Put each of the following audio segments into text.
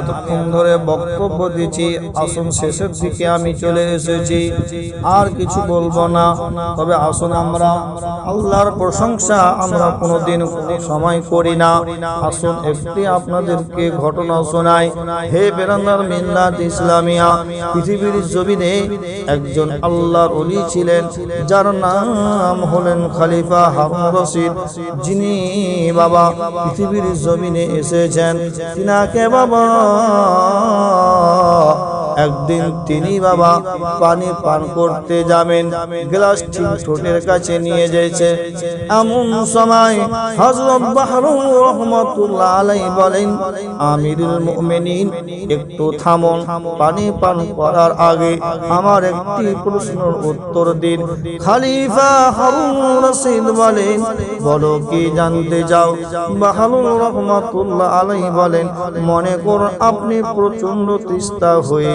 এতক্ষণ ধরে বক্তব্য দিচ্ছি আসুন শেষের দিকে আমি চলে এসেছি। আর কিছু বলব না, তবে আসুন আমরা, আল্লাহর প্রশংসা আমরা কোনোদিন কোনো সময় করি না। আসুন একটি আপনাদেরকে ঘটনা শোনাই। হে বেরান্দার মিল্লাত ইসলামিয়া, পৃথিবীর জমিনে একজন আল্লাহর অলি ছিলেন, যার নাম হলেন খালিফা হারুন রশিদ। যিনি বাবা পৃথিবীর জমিনে এসেছেন, তিনাকে বাবা রমাদান একদিন তিনি বাবা পানি পান করতে যাবেন। গ্লাস ঠিক ঠোঁটের কাছে নিয়ে যেছে এমন সময় হযরত বাহরুর রহমাতুল্লাহ আলাইহি বলেন, আমিরুল মুমিনিন, একটু থামুন। পানি পান করার আগে আমার একটি প্রশ্নের উত্তর দিন। খালিফা হারুন রশিদ বলেন, বলো কি জানতে চাও? বাহরুর রহমাতুল্লাহ আলাই বলেন, মনে করুন, আপনি প্রচণ্ড তিস্তা হয়ে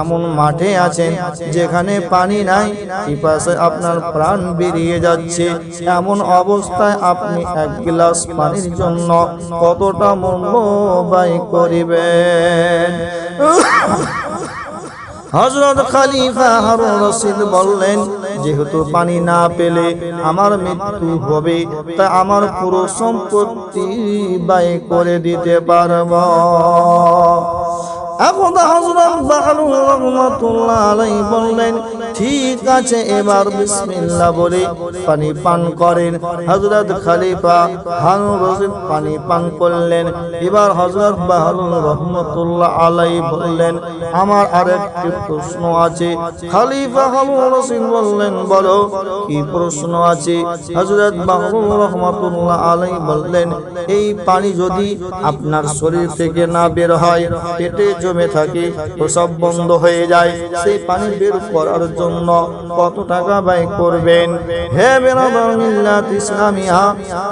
এমন মাঠে আছেন যেখানে পানি নাই পিপাসে আপনার প্রাণ বেরিয়ে যাচ্ছে। এমন অবস্থায় আপনি এক গ্লাস পানির জন্য কতটা মূল্য ব্যয় করিবেন? হজরত খালিফা হারুন রশিদ বললেন, যেহেতু পানি না পেলে আমার মৃত্যু হবে তা আমার পুরো সম্পত্তি ব্যয় করে দিতে পারব। এখন হজরত বাহরুল রহমতুল্লাহ আলাই বললেন ঠিক আছে, এবার বিসমিল্লাহ বলে, পানি পান করেন। হজরত খালিফা হারুন রশিদ পানি পান করলেন। এবার হজরত বাহরুল রহমতুল্লাহ আলাই বললেন, আমার আরেকটি প্রশ্ন আছে। খালিফা হারুন রশিদ বললেন, বলো, কি প্রশ্ন আছে? হজরত বাহরুল রহমতুল্লাহ আলাই বললেন, এই পানি যদি আপনার শরীর থেকে না বের হয়, পেটে জমে থাকে, প্রসব বন্ধ হয়ে যায়, সেই পানি বের করার জন্য কত টাকা ব্যয় করবেন? হে বেরাদার মিল্লাত ইসলামিয়া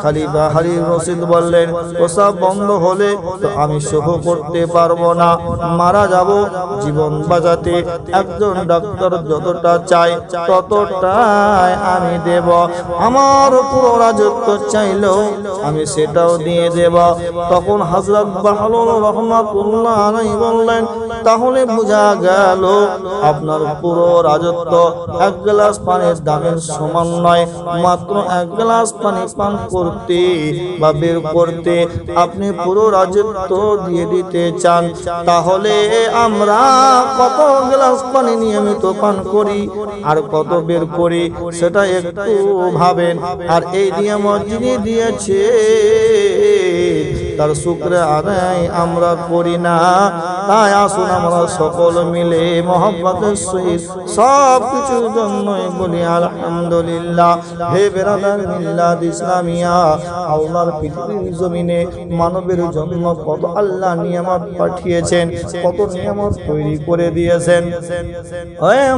খালিফা হারির রশিদ বললেন প্রসব বন্ধ হলে তো আমি সহ করতে পারব না, মারা যাব, জীবন বাঁচাতে একজন ডাক্তার যতটা চাই ততটাই আমি দেব। আমার পুরো রাজত্ব চাইলেও আমি সেটাও দিয়ে দেব। তখন হজরত বাহলুল রহমাতুল্লাহ বললেন তাহলে বোঝা গেল আপনার পুরো রাজত্ব এক গ্লাস পানির দামের সমান নয়, মাত্র এক গ্লাস পানি পান করতে বা বের করতে আপনি পুরো রাজত্ব দিয়ে দিতে চান। তাহলে আমরা কত গ্লাস পানি নিয়মিত পান করি আর কত বের করি সেটা একটু ভাবেন। আর এই নিয়ামত যিনি দিয়েছে, তার শুক্রে আদায় আমরা করি না। তাই আসুন আমরা সকল মিলে মোহাম্মতের সহিত সব কিছুর জন্যই বলি, আলহামদুলিল্লাহ। হে বেরাদার মিল্লাত ইসলামিয়া, আল্লাহর পৃথিবীর জমিনে মানবের জন্য কত আল্লাহ নিয়ামত পাঠিয়েছেন, কত নিয়ামত তৈরি করে দিয়েছেন।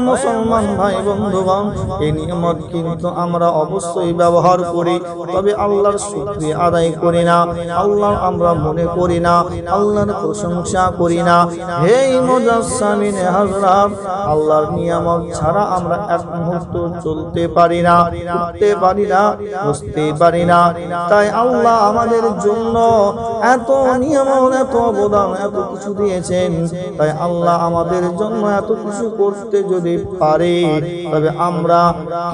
মুসলমান ভাই, বন্ধুগণ, এই নিয়ামত কিন্তু আমরা অবশ্যই ব্যবহার করি, তবে আল্লাহর শুক্রিয়া আদায় করি না, আল্লাহ আমরা মনে করি না, আল্লাহর প্রশংসা করি না। মুজাসসামিন হযরত আল্লাহর ছাড়া আমরা এক মুহূর্ত চলতে পারি না, উঠতে পারি না, বসতে পারি না। তাই আল্লাহ আমাদের জন্য এত এত অবদান, এত কিছু দিয়েছেন। তাই আল্লাহ আমাদের জন্য এত কিছু করতে যদি পারে, তবে আমরা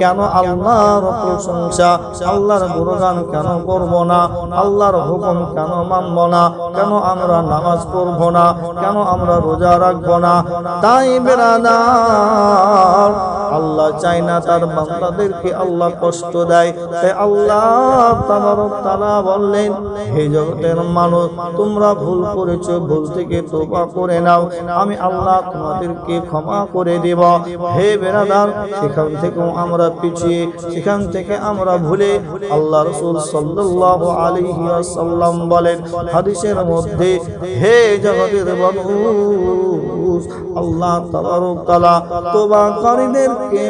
কেন আল্লাহর প্রশংসা, আল্লাহর গুণগান কেন করব না, আল্লাহর হুকুম কেন মানব না, কেন আমরা নামাজ পড়ব না, কেন আমরা রোজা রাখব না? তাই বেড়াদার আল্লাহ চাই না, তার বান্দাদেরকে আল্লাহ কষ্ট দেয়। তাই আল্লাহ তাআলা বললেন, হে জগতের মানুষ, তোমরা ভুল করেছ, ভুল থেকে তোবা করে নাও। আমি আল্লাহ তোমাদেরকে ক্ষমা করে দেব। হে বেরাদার সেখান থেকেও আমরা পিছিয়ে, সেখান থেকে আমরা ভুলে আল্লাহ রসুল সাল্লাল্লাহু আলাইহি ওয়াসাল্লাম বলেন, হাদিসের মধ্যে, হে জগতের মানুষ আল্লাহ তাবারক তাআলা তোবাকারীদেরকে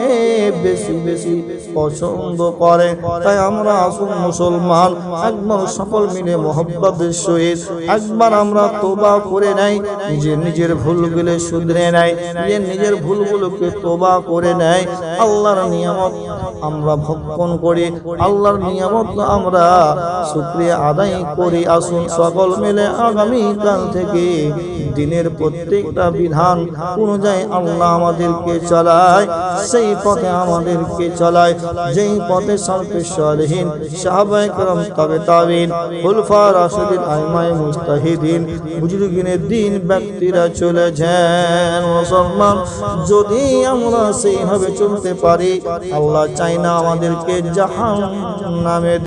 বেশি বেশি পছন্দ করে। তাই আমরা আসুন মুসলমান, একবার সকল মিলে মোহব্বতের সহিত একবার আমরা তোবা করে নেই নিজের নিজের ভুলগুলো শুধরে নেয় নিজের ভুলগুলোকে তোবা করে নেয়, আল্লাহর নিয়ামত আমরা ভক্ষণ করি, আল্লাহর নিয়ামত আমরা শুক্রিয়া আদায় করি, আসুন সকল মিলে আগামীকাল থেকে দিনের প্রত্যেকটা বিধান অনুযায়ী আল্লাহ আমাদেরকে চালায়, সেই পথে আমাদেরকে চালায়, যেই পথে সর্বেশ্বরহীন সাহাবাইকরম তবে তাবিন হুলফা রাশুদিন আইমাই মুস্তাহিদিন বুজুর্গিনের দিন ব্যক্তিরা চলে যান মুসলমান। যদি আমরা সেইভাবে চলতে পারি, আল্লাহ চাই চাই না আমাদেরকে জাহান নামে